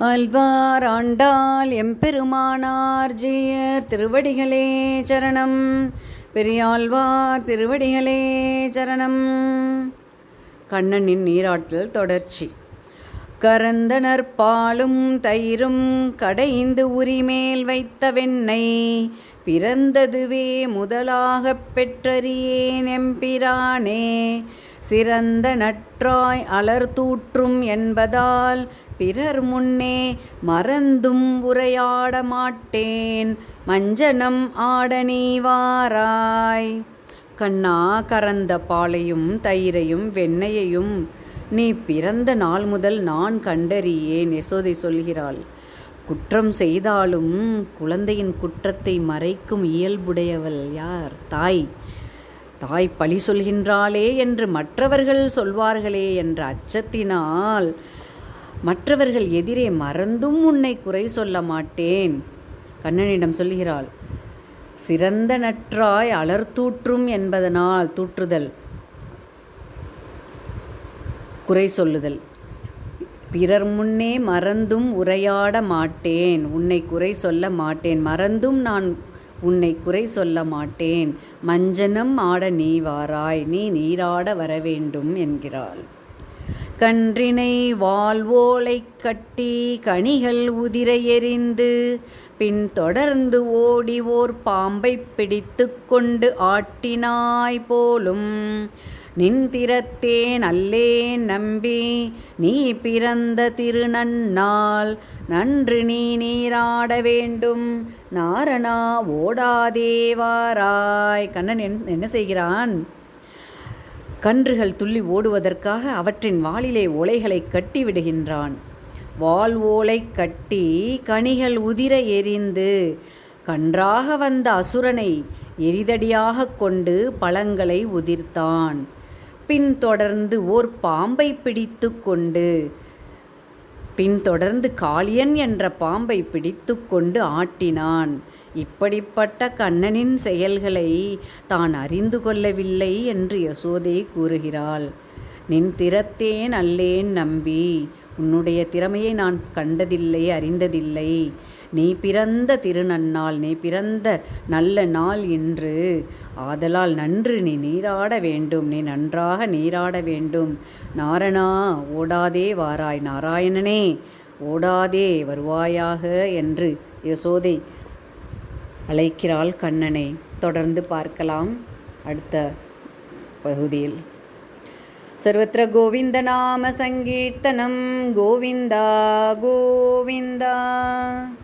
ஆழ்வார் ஆண்டாள் எம்பெருமானார் ஜீயர் திருவடிகளே சரணம். பெரியாழ்வார் திருவடிகளே சரணம். கண்ணனின் நீராட்டல் தொடர்ச்சி. கரந்தனர் பாலும் தயிரும் கடைந்து உரிமேல் வைத்த வெண்ணெய் பிறந்ததுவே முதலாகப் பெற்றறியேன் எம்பிரானே. சிறந்த நற்றாய் அலர்தூற்றும் என்பதால் பிறர் முன்னே மறந்தும் உரையாட மாட்டேன். மஞ்சனம் ஆட நீவாராய். கண்ணா கறந்த பாலையும் தயிரையும் வெண்ணையையும் நீ பிறந்த நாள் முதல் நான் கண்டறியேன் யசோதை சொல்கிறாள். குற்றம் செய்தாலும் குழந்தையின் குற்றத்தை மறைக்கும் இயல்புடையவள் யார்? தாய். தாய் பழி சொல்கின்றாளே என்று மற்றவர்கள் சொல்வார்களே என்ற அச்சத்தினால் மற்றவர்கள் எதிரே மறந்தும் உன்னை குறை சொல்ல மாட்டேன். கண்ணனிடம் சொல்கிறாள் சிறந்த நற்றாய் அலர்தூற்றும் என்பதனால் தூற்றுதல். குறை சொல்லுதல் பிறர் முன்னே மறந்தும் உரையாட மாட்டேன். உன்னை குறை சொல்ல மாட்டேன். மறந்தும் நான் உன்னை குறை சொல்ல மாட்டேன். மஞ்சனம் ஆட நீ வாராய். நீ நீராட வரவேண்டும் என்கிறாள். கன்றினை வாழ்வோலை கட்டி கனிகள் உதிர எறிந்து பின் தொடர்ந்து ஓடி ஓர் பாம்பை பிடித்து கொண்டு ஆட்டினாய் போலும் நின்திறத்தேன் அல்லேன் நம்பி நீ பிறந்த திருநன்னால் நன்று நீ நீராட வேண்டும். நாரணா ஓடாதேவாராய் கண்ணன் என்ன செய்கிறான்? கன்றுகள் துள்ளி ஓடுவதற்காக அவற்றின் வாளிலே ஓலைகளை கட்டி விடுகின்றான் வால் ஓலை கட்டி கனிகள் உதிர எரிந்து கன்றாக வந்த அசுரனை எரிதடியாக கொண்டு பழங்களை உதிர்த்தான். பின் தொடர்ந்து ஓர் பாம்பை பிடித்து கொண்டு பின்தொடர்ந்து காளியன் என்ற பாம்பை பிடித்து கொண்டு ஆட்டினான். இப்படிப்பட்ட கண்ணனின் செயல்களை தான் அறிந்து கொள்ளவில்லை என்று யசோதை கூறுகிறாள். நின் திறத்தேன் அல்லேன் நம்பி உன்னுடைய திறமையை நான் கண்டதில்லை அறிந்ததில்லை. நீ பிறந்த திருநன்னாள் நீ பிறந்த நல்ல நாள் என்று ஆதலால் நன்று நீ நீராட வேண்டும் நீ நன்றாக நீராட வேண்டும் நாரணா ஓடாதே வாராய் நாராயணனே ஓடாதே வருவாயாக என்று யசோதை அழைக்கிறாள் கண்ணனை தொடர்ந்து பார்க்கலாம் அடுத்த பகுதியில் सर्वत्र गोविन्दनामसङ्कीर्तनं गोविन्दा गोविन्दा